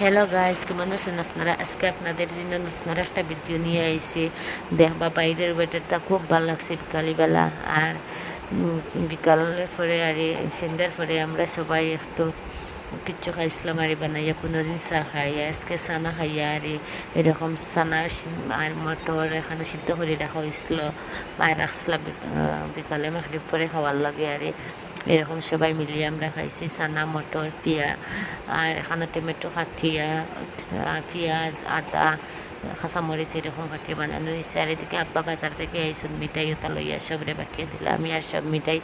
Hello guys কেমন আছেন আপনারা আজকে আপনাদের জন্য নতুন আর একটা ভিডিও নিয়ে আইছি দেখবা বাইরের ওয়েটারটা খুব ভালো লাগছে বিকালবেলা আর বিকালের পরে আর সন্ধ্যার পরে আমরা সবাই একটু কিচ্ছু খাইছিলাম আর বানাইয়া কোনোদিন চা খাইয়া আজকে সানা খাইয়া আর এরকম সানা আর মটর এখানে সিদ্ধ করে রাখা হয়েছিল মায়ের রাখছিলাম বিকালে মাগরিব পরে খাওয়ার লাগে আর এরকম সবাই মিলিয়ে আমরা খাইছি সানা মটর পিয়া আর এখানে টমেটো আহ, পেঁয়াজ আদা কাঁচামরিচ এরকম কাটিয়ে বানানো হয়েছে আর এদিকে আব্বা বাজার থেকে এইসব মিঠাই ওটা লইয়া সবরে পাঠিয়ে দিলে। আমি আর সব মিঠাই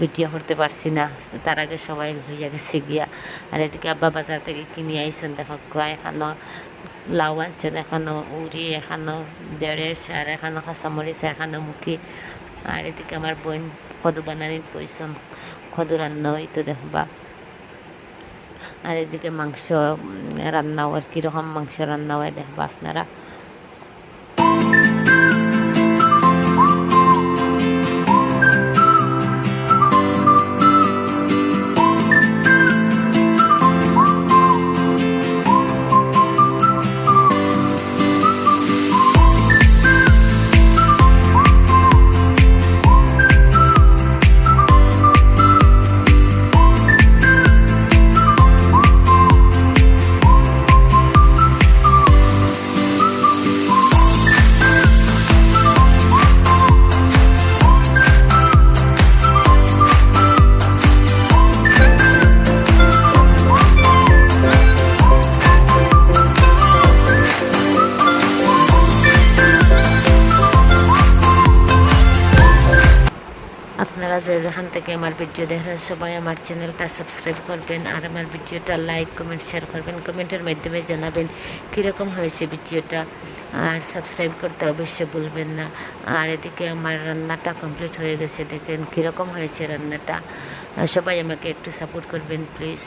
ভিডিও করতে পারছি না তার আগে সবাই হইয়া গেছে গিয়া। আর এদিকে আব্বা বাজার থেকে কিনে আইসন দেখো এখানো লাউ আনছেন এখানো উড়ি এখানো দেড়েশ আর এখানো কাঁচামরিচ এখানো মুখি। আর এদিকে আমার বোন কদু বানানিত পয়সন কদু রান্না হইতো দেখবা আর এদিকে মাংস রান্নাও আর কীরকম মাংস রান্না হয় দেখবা আপনারা আপনারা যে যেখান থেকে আমার ভিডিও দেখেন সবাই আমার চ্যানেলটা সাবস্ক্রাইব করবেন আর আমার ভিডিওটা লাইক কমেন্ট শেয়ার করবেন। কমেন্টের মাধ্যমে জানাবেন কীরকম হয়েছে ভিডিওটা। আর সাবস্ক্রাইব করতে অবশ্যই ভুলবেন না। আর এদিকে আমার রান্নাটা কমপ্লিট হয়ে গেছে, দেখেন কীরকম হয়েছে রান্নাটা। সবাই আমাকে একটু সাপোর্ট করবেন প্লিজ